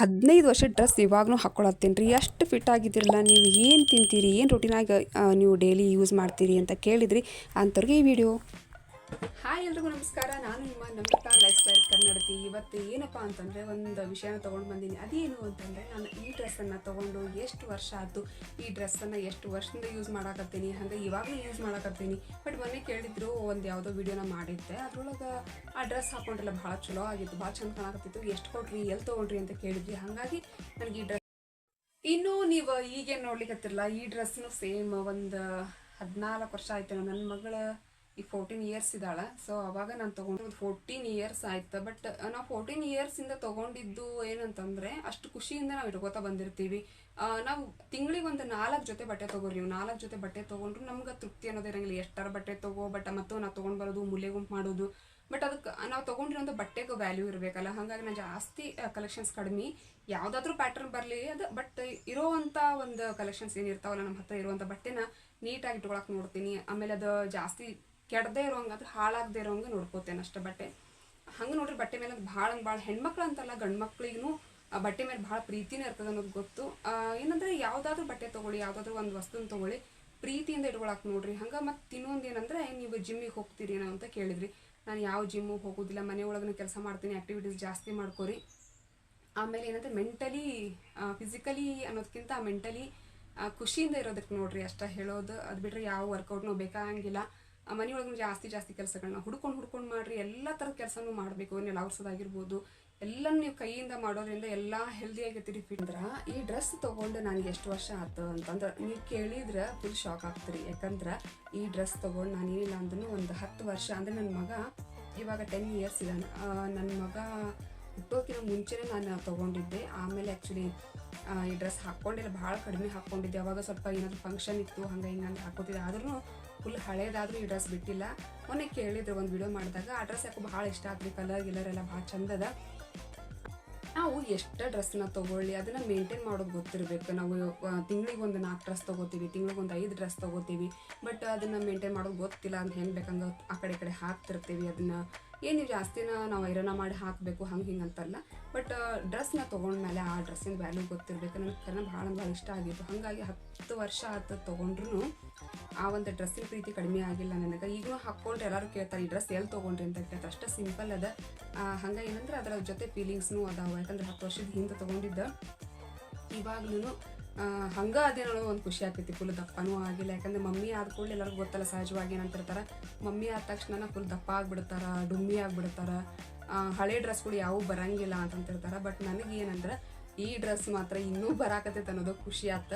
ಹದಿನೈದು ವರ್ಷ ಡ್ರೆಸ್ ಇವಾಗಲೂ ಹಾಕ್ಕೊಳತ್ತೀನಿ ರೀ. ಎಷ್ಟು ಫಿಟ್ ಆಗಿದ್ದಿರಲ್ಲ, ನೀವು ಏನು ತಿಂತೀರಿ, ಏನು ರೊಟೀನಾಗಿ ನೀವು ಡೈಲಿ ಯೂಸ್ ಮಾಡ್ತೀರಿ ಅಂತ ಕೇಳಿದ್ರಿ. ಅಂಥವ್ರಿಗೆ ಈ ವಿಡಿಯೋ ಹಾಯ್ ಎಲ್ರಿಗೂ ನಮಸ್ಕಾರ. ನಾನು ನಿಮ್ಮ ನಮ್ರತಾ ಲೈಫ್ ಸ್ಟೈಲ್ ಕನ್ನಡತಿ. ಇವತ್ತು ಏನಪ್ಪ ಅಂತಂದರೆ ಒಂದು ವಿಷಯನ ತೊಗೊಂಡು ಬಂದೀನಿ. ಅದೇನು ಅಂತಂದರೆ ನಾನು ಈ ಡ್ರೆಸ್ಸನ್ನು ತೊಗೊಂಡು ಎಷ್ಟು ವರ್ಷ ಆಯಿತು, ಈ ಡ್ರೆಸ್ಸನ್ನು ಎಷ್ಟು ವರ್ಷದಿಂದ ಯೂಸ್ ಮಾಡಾಕತ್ತೀನಿ, ಹಾಗೆ ಇವಾಗಲೂ ಯೂಸ್ ಮಾಡಾಕತ್ತೀನಿ. ಬಟ್ ಮೊನ್ನೆ ಕೇಳಿದ್ರು, ಒಂದು ಯಾವುದೋ ವೀಡಿಯೋನ ಮಾಡಿದ್ದೆ. ಅದ್ರೊಳಗೆ ಆ ಡ್ರೆಸ್ ಹಾಕೊಂಡ್ರಲ್ಲ ಭಾಳ ಚಲೋ ಆಗಿತ್ತು, ಭಾಳ ಚಂದ ಕಾಣಕತ್ತಿತ್ತು. ಎಷ್ಟು ಕೊಟ್ರಿ ಎಲ್ಲಿ ತೊಗೊಂಡ್ರಿ ಅಂತ ಕೇಳಿದ್ವಿ. ಹಾಗಾಗಿ ನನಗೆ ಈ ಡ್ರೆಸ್ ಇನ್ನೂ ನೀವು ಈಗೇನು ನೋಡ್ಲಿಕ್ಕತ್ತಿರಲ್ಲ ಈ ಡ್ರೆಸ್ನು ಸೇಮ್ ಒಂದು ಹದಿನಾಲ್ಕು ವರ್ಷ ಆಯ್ತು. ನನ್ನ ಮಗಳ ಈಗ ಫೋರ್ಟೀನ್ ಇಯರ್ಸ್ ಇದ್ದಾಳೆ. ಸೊ ಅವಾಗ ನಾನು ತೊಗೊಂಡು ಒಂದು ಫೋರ್ಟೀನ್ ಇಯರ್ಸ್ ಆಯ್ತು ಬಟ್ ನಾವು ಫೋರ್ಟೀನ್ ಇಯರ್ಸಿಂದ ತೊಗೊಂಡಿದ್ದು ಏನಂತಂದರೆ, ಅಷ್ಟು ಖುಷಿಯಿಂದ ನಾವು ಇಟ್ಕೋತಾ ಬಂದಿರ್ತೀವಿ. ನಾವು ತಿಂಗಳಿಗೆ ಒಂದು ನಾಲ್ಕು ಜೊತೆ ಬಟ್ಟೆ ತೊಗೋರಿ ನೀವು ನಾಲ್ಕು ಜೊತೆ ಬಟ್ಟೆ ತೊಗೊಂಡ್ರು ನಮ್ಗೆ ತೃಪ್ತಿ ಅನ್ನೋದು ಇರಂಗಿಲ್ಲ. ಎಷ್ಟಾರ ಬಟ್ಟೆ ತಗೋ ಬಟ್ ಮತ್ತು ನಾವು ತೊಗೊಂಡು ಬರೋದು ಮೂಲೆ ಗುಂಪು ಮಾಡೋದು. ಬಟ್ ಅದಕ್ಕೆ ನಾವು ತೊಗೊಂಡಿರೋಂಥ ಬಟ್ಟೆಗೆ ವ್ಯಾಲ್ಯೂ ಇರಬೇಕಲ್ಲ. ಹಾಗಾಗಿ ನಾನು ಜಾಸ್ತಿ ಕಲೆಕ್ಷನ್ಸ್ ಕಡಿಮೆ. ಯಾವುದಾದ್ರೂ ಪ್ಯಾಟರ್ನ್ ಬರಲಿ, ಅದು ಬಟ್ ಇರೋವಂಥ ಒಂದು ಕಲೆಕ್ಷನ್ಸ್ ಏನಿರ್ತಾವಲ್ಲ ನಮ್ಮ ಹತ್ರ ಇರುವಂಥ ಬಟ್ಟೆನ ನೀಟಾಗಿ ಇಟ್ಕೊಳಕ್ಕೆ ನೋಡ್ತೀನಿ. ಆಮೇಲೆ ಅದು ಜಾಸ್ತಿ ಕೆಡದೇ ಇರೋಂಗೆ ಅದು ಹಾಳಾಗದೇ ಇರೋಂಗೆ ನೋಡ್ಕೋತೇನೆ ಅಷ್ಟೇ ಬಟ್ಟೆ. ಹಂಗೆ ನೋಡ್ರಿ ಬಟ್ಟೆ ಮೇಲೆ ಭಾಳ ಭಾಳ ಹೆಣ್ಮಕ್ಳು ಅಂತಲ್ಲ ಗಂಡು ಮಕ್ಳಿಗೂ ಬಟ್ಟೆ ಮೇಲೆ ಭಾಳ ಪ್ರೀತಿನೇ ಇರ್ತದೆ ಅನ್ನೋದು ಗೊತ್ತು. ಏನಂದ್ರೆ ಯಾವುದಾದ್ರೂ ಬಟ್ಟೆ ತೊಗೊಳ್ಳಿ, ಯಾವುದಾದ್ರೂ ಒಂದು ವಸ್ತುನ ತೊಗೊಳ್ಳಿ ಪ್ರೀತಿಯಿಂದ ಇಟ್ಕೊಳಕ್ಕೆ ನೋಡ್ರಿ. ಹಂಗೆ ಮತ್ತು ಇನ್ನೊಂದು ಏನಂದ್ರೆ ನೀವು ಜಿಮ್ಮಿಗೆ ಹೋಗ್ತೀರಿ ಏನೋ ಅಂತ ಕೇಳಿದ್ರಿ. ನಾನು ಯಾವ ಜಿಮ್ಮು ಹೋಗೋದಿಲ್ಲ, ಮನೆ ಒಳಗನ್ನ ಕೆಲಸ ಮಾಡ್ತೀನಿ ಆ್ಯಕ್ಟಿವಿಟೀಸ್ ಜಾಸ್ತಿ ಮಾಡ್ಕೋರಿ. ಆಮೇಲೆ ಏನಂದ್ರೆ ಮೆಂಟಲಿ ಫಿಸಿಕಲಿ ಅನ್ನೋದಕ್ಕಿಂತ ಮೆಂಟಲಿ ಖುಷಿಯಿಂದ ಇರೋದಕ್ಕೆ ನೋಡ್ರಿ ಅಷ್ಟ ಹೇಳೋದು. ಅದು ಬಿಟ್ಟರೆ ಯಾವ ವರ್ಕೌಟ್ನೂ ಬೇಕಾಗಿಲ್ಲ. ಮನೆಯೊಳಗೆ ಜಾಸ್ತಿ ಜಾಸ್ತಿ ಕೆಲಸಗಳನ್ನ ಹುಡ್ಕೊಂಡು ಹುಡ್ಕೊಂಡು ಮಾಡಿರಿ, ಎಲ್ಲ ಥರದ ಕೆಲಸನೂ ಮಾಡಬೇಕು ನೀವು ಔಸದಾಗಿರ್ಬೋದು ಎಲ್ಲನೂ ನೀವು ಕೈಯಿಂದ ಮಾಡೋದ್ರಿಂದ ಎಲ್ಲ ಹೆಲ್ದಿ ಆಗಿರ್ತೀರಿ ಫಿಟ್ ಅಂದ್ರೆ ಈ ಡ್ರೆಸ್ ತೊಗೊಂಡು ನನಗೆ ಎಷ್ಟು ವರ್ಷ ಆಯ್ತು ಅಂತಂದ್ರೆ ನೀವು ಕೇಳಿದ್ರೆ ಫುಲ್ ಶಾಕ್ ಆಗ್ತೀರಿ. ಯಾಕಂದ್ರೆ ಈ ಡ್ರೆಸ್ ತೊಗೊಂಡು ನಾನು ಏನಿಲ್ಲ ಅಂದ್ರೂ ಒಂದು ಹತ್ತು ವರ್ಷ, ಅಂದರೆ ನನ್ನ ಮಗ ಇವಾಗ ಟೆನ್ ಇಯರ್ಸ್ ಇದ್ದಾನೆ ನನ್ನ ಮಗ ಹುಟ್ಟೋಕಿನ ಮುಂಚೆನೇ ನಾನು ತೊಗೊಂಡಿದ್ದೆ. ಆಮೇಲೆ ಆ್ಯಕ್ಚುಲಿ ಈ ಡ್ರೆಸ್ ಹಾಕ್ಕೊಂಡಿಲ್ಲ ಭಾಳ ಕಡಿಮೆ ಹಾಕ್ಕೊಂಡಿದ್ದೆ ಅವಾಗ ಸ್ವಲ್ಪ ಏನಾದರೂ ಫಂಕ್ಷನ್ ಇತ್ತು, ಹಂಗೆ ಹಿಂಗಂತ ಹಾಕೋತಿದ್ದೆ. ಆದ್ರೂ ಫುಲ್ ಹಳೇದಾದ್ರೂ ಈ ಡ್ರೆಸ್ ಬಿಟ್ಟಿಲ್ಲ. ಮೊನ್ನೆ ಕೇಳಿದ್ರು ಒಂದು ವಿಡಿಯೋ ಮಾಡಿದಾಗ, ಆ ಡ್ರೆಸ್ ಯಾಕೋ ಭಾಳ ಇಷ್ಟ ಆಗ್ರಿ ಕಲರ್ ಗಿಲರ್ ಎಲ್ಲ ಭಾಳ ಚಂದದ ನಾವು ಎಷ್ಟು ಡ್ರೆಸ್ನ ತೊಗೊಳ್ಳಿ, ಅದನ್ನು ಮೇಂಟೈನ್ ಮಾಡೋದು ಗೊತ್ತಿರಬೇಕು. ನಾವು ತಿಂಗಳಿಗೆ ಒಂದು ನಾಲ್ಕು ಡ್ರೆಸ್ ತೊಗೋತೀವಿ, ತಿಂಗಳಿಗೆ ಒಂದು ಐದು ಡ್ರೆಸ್ ತೊಗೋತೀವಿ. ಬಟ್ ಅದನ್ನು ಮೇಂಟೈನ್ ಮಾಡೋದು ಗೊತ್ತಿಲ್ಲ ಅಂತ ಹೆಂಗೆ ಬೇಕಂಗ ಆ ಕಡೆ ಕಡೆ ಹಾಕ್ತಿರ್ತೀವಿ ಅದನ್ನ. ಏನು ಜಾಸ್ತಿನ ನಾವು ಐರನ ಮಾಡಿ ಹಾಕಬೇಕು, ಹಂಗೆ ಹಿಂಗೆ ಅಂತಲ್ಲ. ಬಟ್ ಡ್ರೆಸ್ನ ತೊಗೊಂಡ್ಮೇಲೆ ಆ ಡ್ರೆಸ್ಸಿನ ವ್ಯಾಲ್ಯೂ ಗೊತ್ತಿರಬೇಕು. ನನಗೆ ಕನ್ನಡ ಭಾಳ ಭಾಳ ಇಷ್ಟ ಆಗಿತ್ತು ಹಾಗಾಗಿ ಹತ್ತು ವರ್ಷ ಆತ ತೊಗೊಂಡ್ರು ಆ ಒಂದು ಡ್ರೆಸ್ಸಿನ ಪ್ರೀತಿ ಕಡಿಮೆ ಆಗಿಲ್ಲ ನನಗೆ. ಈಗಲೂ ಹಾಕ್ಕೊಂಡ್ರೆ ಎಲ್ಲರೂ ಕೇಳ್ತಾರೆ, ಈ ಡ್ರೆಸ್ ಎಲ್ಲಿ ತೊಗೊಂಡ್ರಿ? ಅಂತ ಕೇಳ್ತಾರೆ. ಅಷ್ಟೇ ಸಿಂಪಲ್ ಅದ. ಹಂಗೆ ಏನಂದ್ರೆ ಅದರ ಜೊತೆ ಫೀಲಿಂಗ್ಸ್ನೂ ಅದಾವ. ಯಾಕಂದ್ರೆ ಹತ್ತು ವರ್ಷದ ಹಿಂದೆ ತೊಗೊಂಡಿದ್ದ. ಇವಾಗ್ಲೂ ಹಂಗ ಅದೇನೋ ಒಂದು ಖುಷಿ ಆಗ್ತೈತಿ ಫುಲ್ ದಪ್ಪನೂ ಆಗಿಲ್ಲ. ಯಾಕಂದ್ರೆ ಮಮ್ಮಿ ಆದ ಕೂಡಲೇ ಎಲ್ಲರಿಗೂ ಗೊತ್ತಲ್ಲ, ಸಹಜವಾಗಿ ಏನಂತಿರ್ತಾರೆ. ಮಮ್ಮಿ ಆದ ತಕ್ಷಣ ಫುಲ್ ದಪ್ಪ ಆಗ್ಬಿಡ್ತಾರ, ಡುಮ್ಮಿ ಆಗ್ಬಿಡ್ತಾರ. ಹಳೆ ಡ್ರೆಸ್ಗಳು ಯಾವೂ ಬರಂಗಿಲ್ಲ ಅಂತಂತಿರ್ತಾರೆ. ಬಟ್ ನನಗೆ ಏನಂದ್ರೆ ಈ ಡ್ರೆಸ್ ಮಾತ್ರ ಇನ್ನೂ ಬರಾಕತ್ತೈತೆ ಅನ್ನೋದು ಖುಷಿ ಆತ.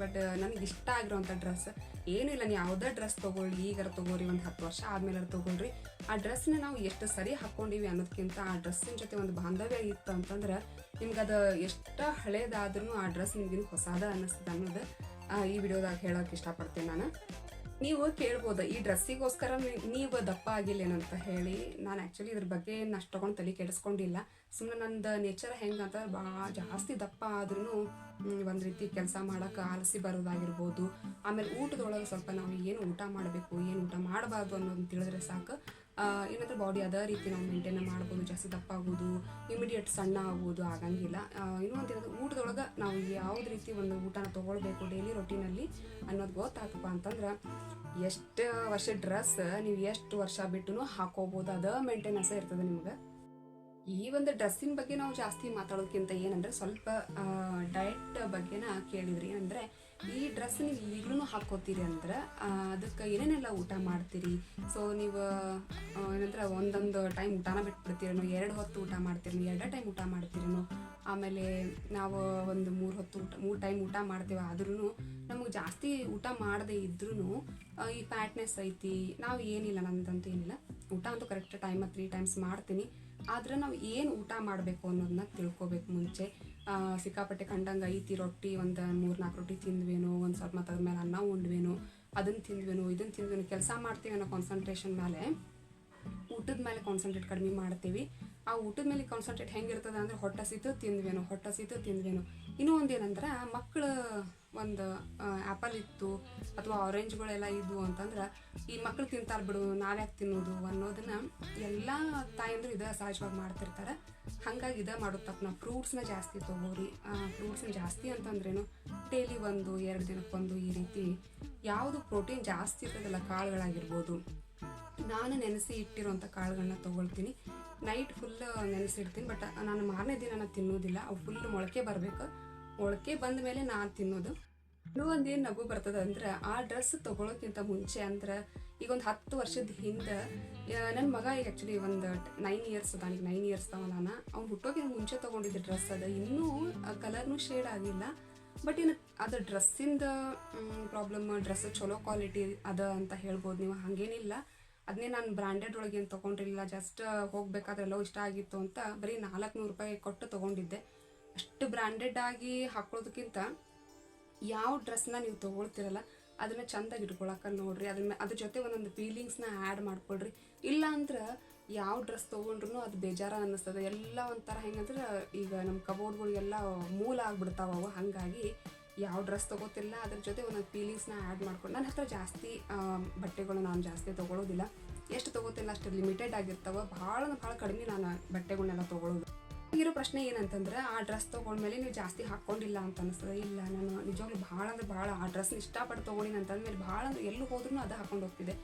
ಬಟ್ ನನಗೆ ಇಷ್ಟ ಆಗಿರೋಂಥ ಡ್ರೆಸ್. ಏನಿಲ್ಲ ನೀವು ಯಾವುದೇ ಡ್ರೆಸ್ ತೊಗೊಳ್ಳಿ, ಈಗಾರ ತೊಗೊಳ್ರಿ ಒಂದು ಹತ್ತು ವರ್ಷ ಆದ್ಮೇಲೆ ತೊಗೊಳ್ರಿ. ಆ ಡ್ರೆಸ್ನ ನಾವು ಎಷ್ಟು ಸರಿ ಹಾಕ್ಕೊಂಡಿವಿ ಅನ್ನೋದಕ್ಕಿಂತ ಆ ಡ್ರೆಸ್ಸಿನ ಜೊತೆ ಒಂದು ಬಾಂಧವ್ಯ ಇತ್ತು ಅಂತಂದ್ರೆ ನಿಮ್ಗೆ ಅದು ಎಷ್ಟು ಹಳೇದಾದ್ರೂ ಆ ಡ್ರೆಸ್ ನಿಮ್ಗಿನ್ನು ಹೊಸದ ಅನ್ನಿಸ್ತದೆ ಅನ್ನೋದು ಈ ವಿಡಿಯೋದಾಗ ಹೇಳೋಕೆ ಇಷ್ಟಪಡ್ತೀನಿ ನಾನು. ನೀವು ಕೇಳ್ಬೋದು, ಈ ಡ್ರೆಸ್ಸಿಗೋಸ್ಕರ ನೀವು ದಪ್ಪ ಆಗಿಲ್ಲೇನಂತ ಹೇಳಿ. ನಾನು ಆ್ಯಕ್ಚುಲಿ ಇದ್ರ ಬಗ್ಗೆ ಏನು ಅಷ್ಟು ತೊಗೊಂಡು ತಲೆ ಕೆಡಿಸ್ಕೊಂಡಿಲ್ಲ. ಸುಮ್ಮನೆ ನಂದು ನೇಚರ್ ಹೆಂಗೆ ಅಂತ ಭಾಳ ಜಾಸ್ತಿ ದಪ್ಪ ಆದ್ರೂ ಒಂದು ರೀತಿ ಕೆಲಸ ಮಾಡೋಕೆ ಆಲಸಿ ಬರೋದಾಗಿರ್ಬೋದು. ಆಮೇಲೆ ಊಟದೊಳಗೆ ಸ್ವಲ್ಪ ನಾವು ಏನು ಊಟ ಮಾಡಬೇಕು, ಏನು ಊಟ ಮಾಡಬಾರ್ದು ಅನ್ನೋದನ್ನ ತಿಳಿದ್ರೆ ಸಾಕು. ಏನಂದ್ರೆ ಬಾಡಿ ಅದೇ ರೀತಿ ನಾವು ಮೇಂಟೈನ್ ಮಾಡ್ಬೋದು, ಜಾಸ್ತಿ ದಪ್ಪ ಆಗೋದು ಇಮಿಡಿಯೇಟ್ ಸಣ್ಣ ಆಗೋದು ಆಗಂಗಿಲ್ಲ. ಇನ್ನೂ ಇನ್ನೊಂದು ಏನಂದ್ರೆ ಊಟದೊಳಗೆ ನಾವು ಯಾವ್ದು ರೀತಿ ಒಂದು ಊಟನ ತೊಗೊಳ್ಬೇಕು ಡೈಲಿ ರೊಟೀನಲ್ಲಿ ಅನ್ನೋದು ಗೊತ್ತಾತಪ್ಪ ಅಂತಂದ್ರೆ, ಎಷ್ಟು ವರ್ಷ ಡ್ರೆಸ್ ನೀವು ಎಷ್ಟು ವರ್ಷ ಬಿಟ್ಟು ಹಾಕೋಬೋದು, ಅದೇ ಮೇಂಟೆನೆನ್ಸೇ ಇರ್ತದೆ ನಿಮ್ಗೆ. ಈ ಒಂದು ಡ್ರೆಸ್ಸಿನ ಬಗ್ಗೆ ನಾವು ಜಾಸ್ತಿ ಮಾತಾಡೋದಕ್ಕಿಂತ ಏನಂದ್ರೆ ಸ್ವಲ್ಪ ಡಯಟ್ ಬಗ್ಗೆನ ಕೇಳಿದ್ರಿ ಏನಂದ್ರೆ ಈ ಡ್ರೆಸ್ ನೀವು ಈಗಲೂ ಹಾಕೋತೀರಿ ಅಂದ್ರೆ ಅದಕ್ಕೆ ಏನೇನೆಲ್ಲ ಊಟ ಮಾಡ್ತೀರಿ? ಸೊ ನೀವು ಏನಂದ್ರೆ ಒಂದೊಂದು ಟೈಮ್ ಊಟನ ಬಿಟ್ಬಿಡ್ತೀರೇನು ಎರಡು ಹೊತ್ತು ಊಟ ಮಾಡ್ತೀರಿ ಎರಡೇ ಟೈಮ್ ಊಟ ಮಾಡ್ತಿರೋ. ಆಮೇಲೆ ನಾವು ಒಂದು ಮೂರು ಹೊತ್ತು ಊಟ, ಮೂರು ಟೈಮ್ ಊಟ ಮಾಡ್ತೀವಿ ಆದ್ರೂ ನಮಗೆ ಜಾಸ್ತಿ ಊಟ ಮಾಡದೇ ಇದ್ರೂ ಈ ಫ್ಯಾಟ್ನೆಸ್ ಐತಿ. ನಾವು ಏನಿಲ್ಲ ನಮ್ದಂತೂ ಏನಿಲ್ಲ. ಊಟ ಅಂತೂ ಕರೆಕ್ಟ್ ಟೈಮ್ ತ್ರೀ ಟೈಮ್ಸ್ ಮಾಡ್ತೀನಿ. ಆದ್ರೆ ನಾವು ಏನು ಊಟ ಮಾಡಬೇಕು ಅನ್ನೋದನ್ನ ತಿಳ್ಕೊಬೇಕು ಮುಂಚೆ. ಸಿಕ್ಕಾಪಟ್ಟೆ ಕಂಡಂಗೆ ಐತಿ ರೊಟ್ಟಿ ಒಂದು ಮೂರು ನಾಲ್ಕು ರೊಟ್ಟಿ ತಿಂದ್ವೇನೋ, ಒಂದು ಸ್ವಲ್ಪ ಮತ್ತು ಅದ್ಮೇಲೆ ಅನ್ನ ಉಂಡ್ವೇನೋ ಅದನ್ನು ತಿಂದ್ವೇನೋ ಇದನ್ನು ತಿಂದ್ವೇನೋ, ಕೆಲಸ ಮಾಡ್ತೀವಿ ಅನ್ನೋ ಕಾನ್ಸಂಟ್ರೇಷನ್ ಮೇಲೆ ಊಟದ ಮೇಲೆ ಕಾನ್ಸಂಟ್ರೇಟ್ ಕಡಿಮೆ ಮಾಡ್ತೀವಿ. ಆ ಊಟದ ಮೇಲೆ ಕಾನ್ಸಂಟ್ರೇಟ್ ಹೆಂಗಿರ್ತದೆ ಅಂದ್ರೆ ಹೊಟ್ಟೆ ಸಿತು ತಿಂದ್ವೇನು, ಹೊಟ್ಟೆ ಸಿತು ತಿಂದ್ವೇನು. ಇನ್ನೂ ಒಂದು ಏನಂದ್ರೆ ಮಕ್ಕಳು ಒಂದು ಆ್ಯಪಲ್ ಇತ್ತು ಅಥವಾ ಆರೆಂಜ್ಗಳೆಲ್ಲ ಇದ್ವು ಅಂತಂದ್ರೆ ಈ ಮಕ್ಳು ತಿಂತಾರೆ ಬಿಡು, ನಾವ್ಯಾಕೆ ತಿನ್ನೋದು ಅನ್ನೋದನ್ನ ಎಲ್ಲ ತಾಯಂದ್ರು ಇದ ಸಹಜವಾಗಿ ಮಾಡ್ತಿರ್ತಾರೆ. ಹಾಗಾಗಿ ಇದ ಮಾಡೋ ತಪ್ಪು ನಾವು ಫ್ರೂಟ್ಸ್ನ ಜಾಸ್ತಿ ತೊಗೋರಿ. ಫ್ರೂಟ್ಸ್ನ ಜಾಸ್ತಿ ಅಂತಂದ್ರೇನು? ಡೈಲಿ ಒಂದು, ಎರಡು ದಿನಕ್ಕೊಂದು ಈ ರೀತಿ ಯಾವುದು ಪ್ರೋಟೀನ್ ಜಾಸ್ತಿ ಇರ್ತದಲ್ಲ ಕಾಳುಗಳಾಗಿರ್ಬೋದು. ನಾನು ನೆನೆಸಿ ಇಟ್ಟಿರೋಂಥ ಕಾಳುಗಳನ್ನ ತೊಗೊಳ್ತೀನಿ. ನೈಟ್ ಫುಲ್ ನೆನೆಸಿಡ್ತೀನಿ ಬಟ್ ನಾನು ಮಾರನೇ ದಿನ ನಾನು ತಿನ್ನೋದಿಲ್ಲ. ಅವು ಫುಲ್ ಮೊಳಕೆ ಬರಬೇಕು. ಮೊಳಕೆ ಬಂದ ಮೇಲೆ ನಾನು ತಿನ್ನೋದು. ಇನ್ನೂ ಏನು ನಗು ಬರ್ತದೆ ಅಂದ್ರೆ, ಆ ಡ್ರೆಸ್ ತೊಗೊಳೋಕ್ಕಿಂತ ಮುಂಚೆ ಅಂದ್ರೆ, ಈಗ ಒಂದು ಹತ್ತು ವರ್ಷದ ಹಿಂದೆ ನನ್ನ ಮಗ ಈಗ ಆ್ಯಕ್ಚುಲಿ ಒಂದು ನೈನ್ ಇಯರ್ಸ್ ಅದ ನೈನ್ ಇಯರ್ಸ್ ಅವ ನಾನು. ಅವ್ನು ಹುಟ್ಟೋಕ್ಕಿಂತ ಮುಂಚೆ ತೊಗೊಂಡಿದ್ದ ಡ್ರೆಸ್ ಅದ. ಇನ್ನೂ ಕಲರ್ನು ಶೇಡ್ ಆಗಿಲ್ಲ. ಬಟ್ ಏನು ಅದು ಡ್ರೆಸ್ಸಿಂದ ಪ್ರಾಬ್ಲಮ್ ಡ್ರೆಸ್ ಚಲೋ ಕ್ವಾಲಿಟಿ ಅದ ಅಂತ ಹೇಳ್ಬೋದು ನೀವು, ಹಾಗೇನಿಲ್ಲ. ಅದನ್ನೇ ನಾನು ಬ್ರ್ಯಾಂಡೆಡ್ ಒಳಗೆ ಏನು ತೊಗೊಂಡಿರಲಿಲ್ಲ ಜಸ್ಟ್ ಹೋಗ್ಬೇಕಾದ್ರೆ ಎಲ್ಲೋ ಇಷ್ಟ ಆಗಿತ್ತು ಅಂತ ಬರೀ ನಾಲ್ಕುನೂರು ರೂಪಾಯಿ ಕೊಟ್ಟು ತೊಗೊಂಡಿದ್ದೆ. ಅಷ್ಟು ಬ್ರ್ಯಾಂಡೆಡ್ ಆಗಿ ಹಾಕೊಳ್ಳೋದಕ್ಕಿಂತ ಯಾವ ಡ್ರೆಸ್ನ ನೀವು ತೊಗೊಳ್ತಿರಲ್ಲ, ಅದನ್ನ ಚಂದಾಗಿ ಇಟ್ಕೊಳಕ್ಕೆ ನೋಡ್ರಿ. ಅದನ್ನ ಅದ್ರ ಜೊತೆ ಒಂದೊಂದು ಫೀಲಿಂಗ್ಸ್ನ ಆ್ಯಡ್ ಮಾಡ್ಕೊಳ್ರಿ. ಇಲ್ಲ ಅಂದ್ರೆ ಯಾವ ಡ್ರೆಸ್ ತೊಗೊಂಡ್ರು ಅದು ಬೇಜಾರ ಅನ್ನಿಸ್ತದೆ. ಎಲ್ಲ ಒಂಥರ ಹೆಂಗಂದ್ರೆ ಈಗ ನಮ್ಮ ಕಬೋರ್ಡ್ಗಳಿಗೆಲ್ಲ ಮೂಲ ಆಗ್ಬಿಡ್ತಾವ ಅವು ಹಾಗಾಗಿ ಯಾವ ಡ್ರೆಸ್ ತೊಗೋತಿಲ್ಲ, ಅದ್ರ ಜೊತೆ ಒಂದೊಂದು ಫೀಲಿಂಗ್ಸ್ನ ಆ್ಯಡ್ ಮಾಡ್ಕೊಂಡು. ನನ್ನ ಹತ್ರ ಜಾಸ್ತಿ ಬಟ್ಟೆಗಳು ನಾನು ಜಾಸ್ತಿ ತೊಗೊಳೋದಿಲ್ಲ. ಎಷ್ಟು ತೊಗೋತಿಲ್ಲ ಅಷ್ಟು ಲಿಮಿಟೆಡ್ ಆಗಿರ್ತಾವೆ. ಭಾಳ ಭಾಳ ಕಡಿಮೆ ನಾನು ಬಟ್ಟೆಗಳನ್ನೆಲ್ಲ ತೊಗೊಳೋದು. ಇರೋ ಪ್ರಶ್ನೆ ಏನಂತಂದ್ರೆ, ಆ ಡ್ರೆಸ್ ತೊಗೊಂಡ್ಮೇಲೆ ನೀವು ಜಾಸ್ತಿ ಹಾಕ್ಕೊಂಡಿಲ್ಲ ಅಂತ ಅನಿಸ್ತದೆ ಇಲ್ಲ, ನಾನು ನಿಜವಾಗ್ಲೂ ಭಾಳ ಅಂದ್ರೆ ಭಾಳ, ಆ ಡ್ರೆಸ್ನ ಇಷ್ಟಪಟ್ಟು ತೊಗೊಂಡಿನಿ ಅಂತಂದ್ಮೇಲೆ ಭಾಳ ಅಂದ್ರೆ ಎಲ್ಲಿ ಹೋದ್ರೂ ಅದು ಹಾಕೊಂಡು ಹೋಗ್ತಿದೆ.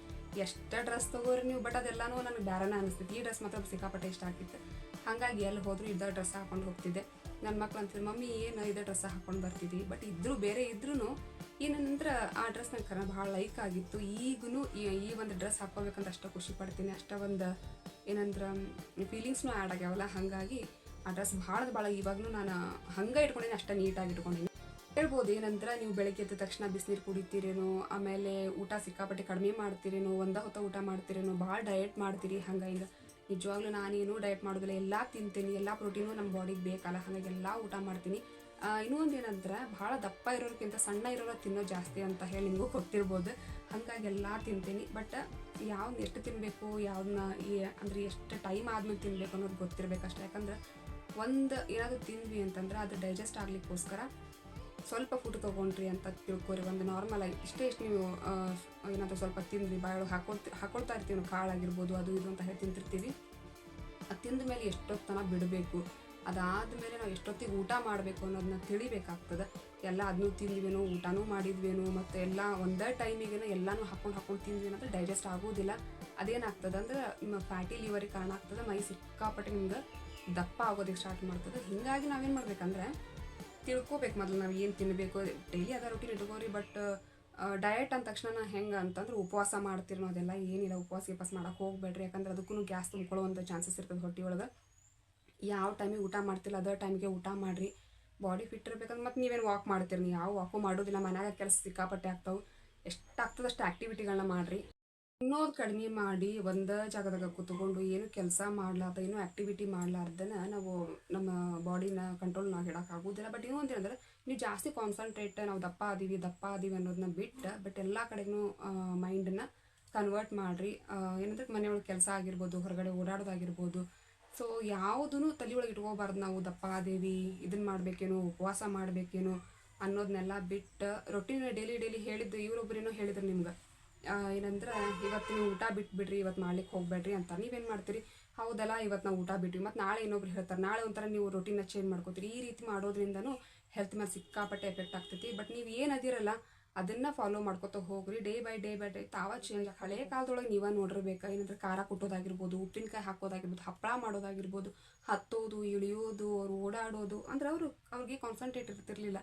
ಎಷ್ಟು ಡ್ರೆಸ್ ತಗೋರಿ ನೀವು ಬಟ್ ಅದೆಲ್ಲನೂ ನನಗೆ ಬೇರೆನೇ ಅನಿಸ್ತೈತಿ ಈ ಡ್ರೆಸ್ ಮಾತ್ರ ಸಿಕ್ಕಾಪಟ್ಟೆ ಇಷ್ಟ ಆಗ್ತಿತ್ತು. ಹಾಗಾಗಿ ಎಲ್ಲಿ ಹೋದರೂ ಇದ್ದ ಡ್ರೆಸ್ ಹಾಕೊಂಡು ಹೋಗ್ತಿದ್ದೆ. ನನ್ನ ಮಕ್ಳು ಅಂತಿದ್ರು, ಮಮ್ಮಿ, ಏನು ಇದೇ ಡ್ರೆಸ್ ಹಾಕೊಂಡು ಬರ್ತಿದ್ವಿ ಬಟ್ ಇದ್ರೂ ಬೇರೆ ಇದ್ರೂ ಏನಂದ್ರೆ ಆ ಡ್ರೆಸ್ ನಂಗೆ ಕರ ಭಾಳ ಲೈಕ್ ಆಗಿತ್ತು. ಈಗೂ ಈ ಒಂದು ಡ್ರೆಸ್ ಹಾಕೋಬೇಕಂತ ಅಷ್ಟು ಖುಷಿ ಪಡ್ತೀನಿ. ಅಷ್ಟೇ ಒಂದು ಏನಂದ್ರೆ ಫೀಲಿಂಗ್ಸ್ನೂ ಆ್ಯಡ್ ಆಗ್ಯಾವಲ್ಲ. ಹಾಗಾಗಿ ಆ ಡ್ರೆಸ್ ಭಾಳ ಭಾಳ ಇವಾಗಲೂ ನಾನು ಹಂಗೆ ಇಟ್ಕೊಂಡೀನಿ, ಅಷ್ಟೇ ನೀಟಾಗಿ ಇಟ್ಕೊಂಡಿನಿ. ಹೇಳ್ಬೋದು, ಏನಂದ್ರೆ ನೀವು ಬೆಳಗ್ಗೆ ಎದ್ದ ತಕ್ಷಣ ಬಿಸಿನೀರು ಕುಡಿತೀರೇನೋ, ಆಮೇಲೆ ಊಟ ಸಿಕ್ಕಾಪಟ್ಟೆ ಕಡಿಮೆ ಮಾಡ್ತೀರೇನೋ, ಒಂದ ಹೊತ್ತ ಊಟ ಮಾಡ್ತೀರೇನೋ, ಭಾಳ ಡಯಟ್ ಮಾಡ್ತೀರಿ ಹಂಗೆ ಹಿಂಗೆ ನಿಜವಾಗ್ಲೂ ನಾನೇನು ಡಯಟ್ ಮಾಡೋದಿಲ್ಲ, ಎಲ್ಲ ತಿಂತೀನಿ, ಎಲ್ಲ ಪ್ರೋಟೀನು ನಮ್ಮ ಬಾಡಿಗೆ ಬೇಕಲ್ಲ, ಹಾಗಾಗಿ ಎಲ್ಲ ಊಟ ಮಾಡ್ತೀನಿ. ಇನ್ನೂ ಒಂದು ಏನಂದ್ರೆ ಭಾಳ ದಪ್ಪ ಇರೋರ್ಕಿಂತ ಸಣ್ಣ ಇರೋರು ತಿನ್ನೋ ಜಾಸ್ತಿ ಅಂತ ಹೇಳಿ ನಿಮಗೂ ಗೊತ್ತಿರ್ಬೋದು, ಹಾಗಾಗಿ ಎಲ್ಲ ತಿಂತೀನಿ. ಬಟ್ ಯಾವ್ದು ಎಷ್ಟು ತಿನ್ನಬೇಕು ಯಾವ್ದನ್ನ ಅಂದರೆ ಎಷ್ಟು ಟೈಮ್ ಆದ್ಮೇಲೆ ತಿನ್ನಬೇಕು ಅನ್ನೋದು ಗೊತ್ತಿರ್ಬೇಕು ಅಷ್ಟೇ ಯಾಕಂದ್ರೆ ಒಂದು ಏನಾದರೂ ತಿಂದ್ವಿ ಅಂತಂದ್ರೆ ಅದು ಡೈಜೆಸ್ಟ್ ಆಗ್ಲಿಕ್ಕೋಸ್ಕರ ಸ್ವಲ್ಪ ಫುಡ್ ತೊಗೊಂಡ್ರಿ ಅಂತ ತಿಳ್ಕೊರಿ, ಒಂದು ನಾರ್ಮಲ್ ಆಗಿ. ಇಷ್ಟೇ ಇಷ್ಟು ನೀವು ಏನಾದರೂ ಸ್ವಲ್ಪ ತಿಂದ್ರಿ ಬಾಯೊಳಗೆ ಹಾಕೊಳ್ತಿ, ಹಾಕೊಳ್ತಾ ಇರ್ತೀವಿ ನಾವು, ಕಾಳಾಗಿರ್ಬೋದು, ಅದು ಇದು ಅಂತ ಹೇಳಿ ತಿಂತಿರ್ತೀವಿ. ಅದು ತಿಂದ ಮೇಲೆ ಎಷ್ಟೊತ್ತನ ಬಿಡಬೇಕು. ಅದಾದಮೇಲೆ ನಾವು ಎಷ್ಟೊತ್ತಿಗೆ ಊಟ ಮಾಡಬೇಕು ಅನ್ನೋದನ್ನ ತಿಳಿಬೇಕಾಗ್ತದೆ. ಎಲ್ಲ ಅದನ್ನೂ ತಿಂದ್ವೇನೋ, ಊಟನೂ ಮಾಡಿದ್ವೇನೋ, ಮತ್ತು ಎಲ್ಲ ಒಂದೇ ಟೈಮಿಗೆ ಎಲ್ಲನೂ ಹಾಕೊಂಡು ಹಾಕೊಂಡು ತಿಂದ್ವಿ ಅಂದ್ರೆ ಡೈಜೆಸ್ಟ್ ಆಗೋದಿಲ್ಲ. ಅದೇನಾಗ್ತದೆ ಅಂದ್ರೆ, ನಿಮ್ಮ ಫ್ಯಾಟಿ ಲಿವರಿಗೆ ಕಾರಣ ಆಗ್ತದೆ, ಮೈ ಸಿಕ್ಕಾಪಟ್ಟೆ ನಿಮ್ಗೆ ದಪ್ಪ ಆಗೋದಕ್ಕೆ ಸ್ಟಾರ್ಟ್ ಮಾಡ್ತದೆ. ಹೀಗಾಗಿ ನಾವೇನು ಮಾಡ್ಬೇಕಂದ್ರೆ ತಿಳ್ಕೊಬೇಕು ಮೊದಲು ನಾವು ಏನು ತಿನ್ನಬೇಕು ಡೈಲಿ ಅದ ರೊಟೀನ್ ಇಟ್ಕೋರಿ ಬಟ್ ಡಯಟ್ ಅಂದ ತಕ್ಷಣ ಹೆಂಗೆ ಅಂತಂದ್ರೆ ಉಪವಾಸ ಮಾಡ್ತಿರೋ ಅದೆಲ್ಲ ಏನಿಲ್ಲ, ಉಪವಾಸ ಗಿಪಾಸ ಮಾಡೋಕೆ ಹೋಗ್ಬೇಡ್ರಿ, ಯಾಕಂದ್ರೆ ಅದಕ್ಕೂ ಗ್ಯಾಸ್ ತುಂಬ್ಕೊಳ್ಳುವಂಥ ಚಾನ್ಸಸ್ ಇರ್ತದೆ ಹೊಟ್ಟೆ ಒಳಗೆ. ಯಾವ ಟೈಮಿಗೆ ಊಟ ಮಾಡ್ತಿಲ್ಲ, ಅದೇ ಟೈಮಿಗೆ ಊಟ ಮಾಡಿರಿ. ಬಾಡಿ ಫಿಟ್ ಇರ್ಬೇಕಂದ್ರೆ ಮತ್ತು ನೀವೇನು ವಾಕ್ ಮಾಡ್ತೀರಿ, ನೀವು ಯಾವ ವಾಕು ಮಾಡೋದಿಲ್ಲ, ಮನ್ಯಾಗ ಕೆಲಸ ಸಿಕ್ಕಾಪಟ್ಟೆ ಆಗ್ತಾವೆ. ಎಷ್ಟು ಆಗ್ತದೆ ಅಷ್ಟು ಆ್ಯಕ್ಟಿವಿಟಿಗಳನ್ನ ಮಾಡಿರಿ. ತಿನ್ನೋದು ಕಡಿಮೆ ಮಾಡಿ ಒಂದ ಜಾಗದಾಗ ಕುತ್ಕೊಂಡು ಏನು ಕೆಲಸ ಮಾಡ್ಲಾರ್ದ, ಏನು ಆ್ಯಕ್ಟಿವಿಟಿ ಮಾಡ್ಲಾರ್ದನ ನಾವು ನಮ್ಮ ಬಾಡಿನ ಕಂಟ್ರೋಲ್ ನಾವು ಇಡೋಕ್ಕಾಗೋದಿಲ್ಲ ಬಟ್ ಇನ್ನೊಂದು ಏನಂದ್ರೆ, ನೀವು ಜಾಸ್ತಿ ಕಾನ್ಸಂಟ್ರೇಟ್ ನಾವು ದಪ್ಪ ಅದೀವಿ ದಪ್ಪ ಅದೀವಿ ಅನ್ನೋದನ್ನ ಬಿಟ್ಟು ಬಟ್ ಎಲ್ಲ ಕಡೆಗೂ ಮೈಂಡನ್ನ ಕನ್ವರ್ಟ್ ಮಾಡಿರಿ. ಏನಂದ್ರೆ ಮನೆಯೊಳಗೆ ಕೆಲಸ ಆಗಿರ್ಬೋದು, ಹೊರಗಡೆ ಓಡಾಡೋದಾಗಿರ್ಬೋದು. ಸೊ ಯಾವುದೂ ತಲೆಯೊಳಗೆ ಇಟ್ಕೋಬಾರ್ದು ನಾವು, ದಪ್ಪ ಆದೇವಿ ಇದನ್ನ ಮಾಡಬೇಕೇನೋ, ಉಪವಾಸ ಮಾಡಬೇಕೇನೋ ಅನ್ನೋದನ್ನೆಲ್ಲ ಬಿಟ್ಟು ರೊಟ್ಟಿನ ಡೈಲಿ ಡೈಲಿ ಹೇಳಿದ್ದು ಇವರೊಬ್ಬರೇನೋ ಹೇಳಿದ್ರು ನಿಮ್ಗೆ. ಏನಂದ್ರೆ, ಇವತ್ತು ನೀವು ಊಟ ಬಿಟ್ಬಿಡ್ರಿ, ಇವತ್ತು ಮಾಡ್ಲಿಕ್ಕೆ ಹೋಗ್ಬೇಡ್ರಿ ಅಂತ. ನೀವೇನು ಮಾಡ್ತೀರಿ? ಹೌದಲ್ಲ, ಇವತ್ತು ನಾವು ಊಟ ಬಿಟ್ವಿ. ಮತ್ತು ನಾಳೆ ಇನ್ನೊಬ್ರು ಹೇಳ್ತಾರೆ. ನಾಳೆ ಒಂಥರ ನೀವು ರೊಟೀನ ಚೇಂಜ್ ಮಾಡ್ಕೋತೀರಿ. ಈ ರೀತಿ ಮಾಡೋದ್ರಿಂದನೂ ಹೆಲ್ತ್ ಮೇಲೆ ಸಿಕ್ಕಾಪಟ್ಟೆ ಎಫೆಕ್ಟ್ ಆಗ್ತೈತಿ. ಬಟ್ ನೀವು ಏನು ಅದಿರಲ್ಲ, ಅದನ್ನು ಫಾಲೋ ಮಾಡ್ಕೊತ ಹೋಗ್ರಿ. Day by day by day ತಾವ ಚೇಂಜ್ ಹಳೆ ಕಾಲದೊಳಗೆ ನೀವ ನೋಡಿರ್ಬೇಕು? ಏನಂದ್ರೆ, ಖಾರ ಕುಟ್ಟೋದಾಗಿರ್ಬೋದು, ಉಪ್ಪಿನಕಾಯಿ ಹಾಕೋದಾಗಿರ್ಬೋದು ಹಪ್ಪಳ ಮಾಡೋದಾಗಿರ್ಬೋದು, ಹತ್ತೋದು, ಇಳಿಯೋದು, ಅವ್ರು ಓಡಾಡೋದು. ಅಂದ್ರೆ ಅವರು, ಅವ್ರಿಗೆ ಕಾನ್ಸಂಟ್ರೇಟ್ ಇರ್ತಿರ್ಲಿಲ್ಲ.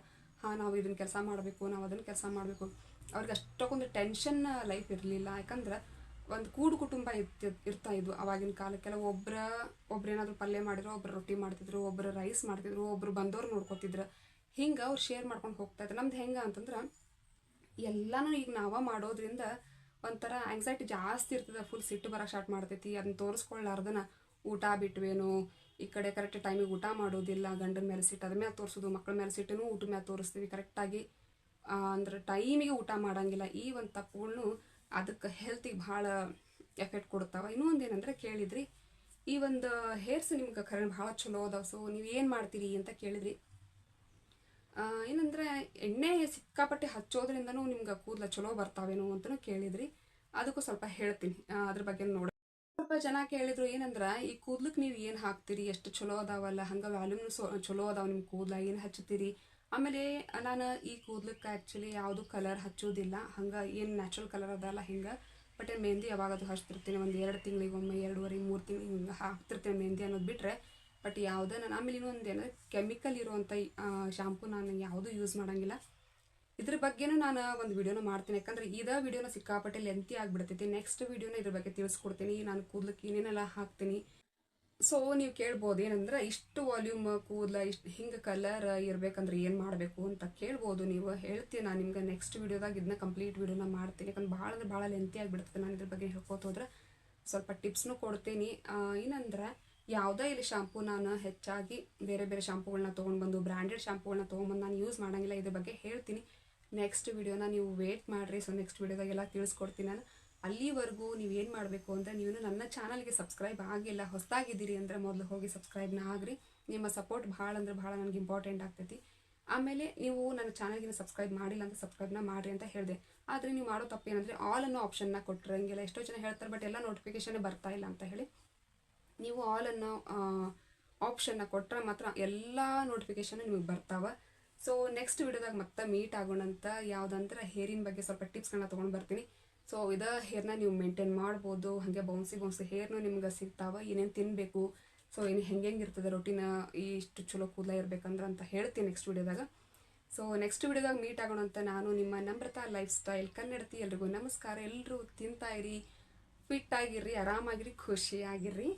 ಹಾಂ, ನಾವು ಇದನ್ನ ಕೆಲಸ ಮಾಡಬೇಕು, ನಾವು ಅದನ್ನ ಕೆಲಸ ಮಾಡಬೇಕು. ಅವ್ರಿಗೆ ಅಷ್ಟಕ್ಕೊಂದು ಟೆನ್ಷನ್ ಲೈಫ್ ಇರಲಿಲ್ಲ. ಯಾಕಂದ್ರೆ ಒಂದು ಕೂಡು ಕುಟುಂಬ ಇರ್ತಿ, ಇರ್ತಾ ಇದ್ವು ಅವಾಗಿನ ಕಾಲಕ್ಕೆಲ್ಲ ಒಬ್ರ ಒಬ್ರು ಏನಾದ್ರು ಪಲ್ಯ ಮಾಡಿದ್ರು, ಒಬ್ರು ರೊಟ್ಟಿ ಮಾಡ್ತಿದ್ರು, ಒಬ್ರು ರೈಸ್ ಮಾಡ್ತಿದ್ರು, ಒಬ್ರು ಬಂದವ್ರು ನೋಡ್ಕೊತಿದ್ರು. ಹಿಂಗೆ ಅವ್ರು ಶೇರ್ ಮಾಡ್ಕೊಂಡು ಹೋಗ್ತಾ ಇದ್ರು. ನಮ್ದು ಹೆಂಗೆ ಅಂತಂದ್ರೆ ಎಲ್ಲನೂ ಈಗ ನಾವ ಮಾಡೋದ್ರಿಂದ ಒಂಥರ ಆಂಗ್ಸೈಟಿ ಜಾಸ್ತಿ ಇರ್ತದೆ. ಫುಲ್ ಸಿಟ್ಟು ಬರೋಕೆ ಸ್ಟಾರ್ಟ್ ಮಾಡ್ತೈತಿ. ಅದನ್ನ ತೋರಿಸ್ಕೊಳ್ಳಾರ್ದನ ಊಟ ಬಿಟ್ವೇನು? ಈ ಕಡೆ ಕರೆಕ್ಟ್ ಟೈಮಿಗೆ ಊಟ ಮಾಡೋದಿಲ್ಲ. ಗಂಡನ ಮೇಲೆ ಸಿಟ್ಟು, ಅದ್ರ ಮೇಲೆ ತೋರಿಸೋದು ಮಕ್ಕಳ ಮೇಲೆ ಸಿಟ್ಟನ್ನು ಊಟದ ಮೇಲೆ ತೋರಿಸ್ತೀವಿ. ಕರೆಕ್ಟಾಗಿ ಅಂದ್ರೆ ಟೈಮಿಗೆ ಊಟ ಮಾಡಂಗಿಲ್ಲ, ಈ ಒಂದು ತಪ್ಪುಗಳನ್ನು ಅದಕ್ಕೆ ಹೆಲ್ತಿಗೆ ಭಾಳ ಎಫೆಕ್ಟ್ ಕೊಡ್ತಾವ. ಇನ್ನೂ ಏನಂದ್ರೆ ಕೇಳಿದ್ರಿ, ಈ ಒಂದು ಹೇರ್ಸ್ ನಿಮ್ಗೆ ಕರೆ ಭಾಳ ಚಲೋ ಅದಾವ ಸೊ ನೀವು ಏನು ಮಾಡ್ತೀರಿ ಅಂತ ಕೇಳಿದ್ರಿ. ಏನಂದ್ರೆ ಎಣ್ಣೆ ಸಿಕ್ಕಾಪಟ್ಟೆ ಹಚ್ಚೋದ್ರಿಂದನೂ ನಿಮ್ಗೆ ಕೂದಲ ಚಲೋ ಬರ್ತಾವೇನೋ ಅಂತಲೂ ಕೇಳಿದ್ರಿ. ಅದಕ್ಕೂ ಸ್ವಲ್ಪ ಹೇಳ್ತೀನಿ ಅದ್ರ ಬಗ್ಗೆ ನೋಡಿ. ಸ್ವಲ್ಪ ಜನ ಕೇಳಿದ್ರು ಏನಂದ್ರೆ, ಈ ಕೂದಲಕ್ಕೆ ನೀವು ಏನು ಹಾಕ್ತೀರಿ, ಎಷ್ಟು ಚಲೋ ಅದಾವಲ್ಲ, ಹಂಗೆ ವ್ಯಾಲ್ಯೂಮ್ ಚಲೋ ಅದಾವ ನಿಮ್ಮ ಕೂದಲ, ಏನು ಹಚ್ಚುತ್ತೀರಿ ಆಮೇಲೆ ನಾನು ಈ ಕೂದಲಕ್ಕೆ ಆ್ಯಕ್ಚುಲಿ ಯಾವುದು ಕಲರ್ ಹಚ್ಚೋದಿಲ್ಲ. ಹಂಗೆ ಏನು ನ್ಯಾಚುರಲ್ ಕಲರ್ ಅದಲ್ಲ ಹಿಂಗೆ. ಬಟ್ ಮೆಹಂದಿ ಅದು ಹಚ್ತಿರ್ತೀನಿ. ಒಂದು ಎರಡು ತಿಂಗಳಿಗೊಮ್ಮೆ, ಎರಡೂವರೆ, ಮೂರು ತಿಂಗಳಿಗೆ ಹಿಂಗೆ ಹಾಕ್ತಿರ್ತೀನಿ ಮೆಹಂದಿ ಅನ್ನೋದು ಬಿಟ್ಟರೆ ಬಟ್ ಯಾವುದೇ ನಾನು ಆಮೇಲೆ ಇನ್ನೊಂದು ಏನು ಕೆಮಿಕಲ್ ಇರುವಂಥ ಶಾಂಪು ನಾನು ಯಾವುದೂ ಯೂಸ್ ಮಾಡೋಂಗಿಲ್ಲ. ಇದ್ರ ಬಗ್ಗೆನೂ ನಾನು ಒಂದು ವಿಡಿಯೋನ ಮಾಡ್ತೀನಿ. ಯಾಕಂದ್ರೆ ಇದೇ ವಿಡಿಯೋನ ಸಿಕ್ಕಾಪಟ್ಟೆ ಲೆಂತಿ ಆಗಿಬಿಡ್ತೈತಿ. ನೆಕ್ಸ್ಟ್ ವಿಡಿಯೋನ ಇದ್ರ ಬಗ್ಗೆ ತಿಳಿಸ್ಕೊಡ್ತೀನಿ. ನಾನು ಕೂದಲಕ್ಕೆ ಏನೇನೆಲ್ಲ ಹಾಕ್ತೀನಿ. ಸೊ ನೀವು ಕೇಳ್ಬೋದು, ಏನಂದ್ರೆ ಇಷ್ಟು ವಾಲ್ಯೂಮ್ ಕೂದಲ, ಇಷ್ಟು ಹಿಂಗೆ ಕಲರ್ ಇರಬೇಕಂದ್ರೆ ಏನು ಮಾಡಬೇಕು ಅಂತ ಕೇಳ್ಬೋದು ನೀವು. ಹೇಳ್ತೀನಿ ನಾನು ನಿಮ್ಗೆ ನೆಕ್ಸ್ಟ್ ವೀಡಿಯೋದಾಗ ಇದನ್ನ ಕಂಪ್ಲೀಟ್ ವೀಡಿಯೋನ ಮಾಡ್ತೀನಿ. ಯಾಕಂದ್ರೆ ಭಾಳ ಅಂದ್ರೆ ಭಾಳ ಲೆಂತಿ ಆಗಿಬಿಡ್ತದೆ ನಾನು ಇದ್ರ ಬಗ್ಗೆ ಹೋದ್ರೆ ಸ್ವಲ್ಪ ಟಿಪ್ಸ್ನು ಕೊಡ್ತೀನಿ. ಏನಂದ್ರೆ ಯಾವುದೇ ಇಲ್ಲಿ ಶಾಂಪು ನಾನು ಹೆಚ್ಚಾಗಿ ಬೇರೆ ಬೇರೆ ಶಾಂಪುಗಳನ್ನ ತೊಗೊಂಡು ಬಂದು ಬ್ರ್ಯಾಂಡೆಡ್ ಶಾಂಪುಗಳನ್ನ ತೊಗೊಂಡ್ಬಂದು ನಾನು ಯೂಸ್ ಮಾಡೋಂಗಿಲ್ಲ. ಇದ್ರ ಬಗ್ಗೆ ಹೇಳ್ತೀನಿ. ನೆಕ್ಸ್ಟ್ ವಿಡಿಯೋನ ನೀವು ವೇಟ್ ಮಾಡಿರಿ. ಸೊ ನೆಕ್ಸ್ಟ್ ವೀಡಿಯೋದಾಗೆಲ್ಲ ತಿಳಿಸ್ಕೊಡ್ತೀನಿ ನಾನು. ಅಲ್ಲಿವರೆಗೂ ನೀವು ಏನು ಮಾಡಬೇಕು ಅಂದರೆ ನೀವು ನನ್ನ ಚಾನಲ್ಗೆ ಸಬ್ಸ್ಕ್ರೈಬ್ ಆಗಿಲ್ಲ, ಹೊಸದಾಗಿದ್ದೀರಿ ಅಂದರೆ ಮೊದಲು ಹೋಗಿ ಸಬ್ಸ್ಕ್ರೈಬ್ನ ಆಗ್ರಿ. ನಿಮ್ಮ ಸಪೋರ್ಟ್ ಭಾಳ ಅಂದ್ರೆ ಭಾಳ ನನಗೆ ಇಂಪಾರ್ಟೆಂಟ್ ಆಗ್ತೈತಿ. ಆಮೇಲೆ ನೀವು ನನ್ನ ಚಾನಲ್ಗಿನ ಸಬ್ಸ್ಕ್ರೈಬ್ ಮಾಡಿಲ್ಲ ಅಂತ ಸಬ್ಸ್ಕ್ರೈಬ್ನ ಮಾಡಿರಿ ಅಂತ ಹೇಳಿದೆ. ಆದರೆ ನೀವು ಮಾಡೋ ತಪ್ಪು ಏನಂದರೆ ಆಲ್ ಅನ್ನೋ ಆಪ್ಷನ್ನ ಕೊಟ್ಟಿರಂಗಿಲ್ಲ ಎಷ್ಟೋ ಜನ ಹೇಳ್ತಾರೆ ಬಟ್ ಎಲ್ಲ ನೋಟಿಫಿಕೇಶನ್ ಬರ್ತಾ ಇಲ್ಲ ಅಂತ ಹೇಳಿ. ನೀವು ಆಲ್ ಅನ್ನೋ ಆಪ್ಷನ್ನ ಕೊಟ್ಟರೆ ಮಾತ್ರ ಎಲ್ಲ ನೋಟಿಫಿಕೇಶನ್ ನಿಮಗೆ ಬರ್ತಾವೆ. ಸೊ ನೆಕ್ಸ್ಟ್ ವಿಡಿಯೋದಾಗ ಮತ್ತೆ ಮೀಟ್ ಆಗೋಣಂತ ಯಾವುದಂದ್ರೆ ಹೇರಿನ ಬಗ್ಗೆ ಸ್ವಲ್ಪ ಟಿಪ್ಸ್ಗಳನ್ನ ತೊಗೊಂಡು ಬರ್ತೀನಿ. ಸೊ ಇದ ಹೇರ್ನ ನೀವು ಮೇಂಟೈನ್ ಮಾಡ್ಬೋದು, ಹಾಗೆ ಬೌನ್ಸಿ ಬೌನ್ಸಿ ಹೇರ್ನು ನಿಮ್ಗೆ ಸಿಗ್ತಾವೆ, ಏನೇನು ತಿನ್ನಬೇಕು ಸೊ ಏನು ಹೆಂಗೆ ಹೆಂಗೆ ಇರ್ತದೆ ರೊಟೀನ ಇಷ್ಟು ಚಲೋ ಕೂದಲ ಇರಬೇಕಂದ್ರೆ ಅಂತ ಹೇಳ್ತೀನಿ ನೆಕ್ಸ್ಟ್ ವೀಡಿಯೋದಾಗ ಸೊ ನೆಕ್ಸ್ಟ್ ವೀಡಿಯೋದಾಗ ಮೀಟ್ ಆಗೋಣ ಅಂತ ನಾನು ನಿಮ್ಮ ನಮ್ರತಾ ಲೈಫ್ ಸ್ಟೈಲ್ ಕನ್ನಡತಿ ಎಲ್ರಿಗೂ ನಮಸ್ಕಾರ. ಎಲ್ಲರೂ ತಿಂತಾ ಇರಿ ಫಿಟ್ ಆಗಿರ್ರಿ, ಆರಾಮಾಗಿರಿ, ಖುಷಿಯಾಗಿರ್ರಿ.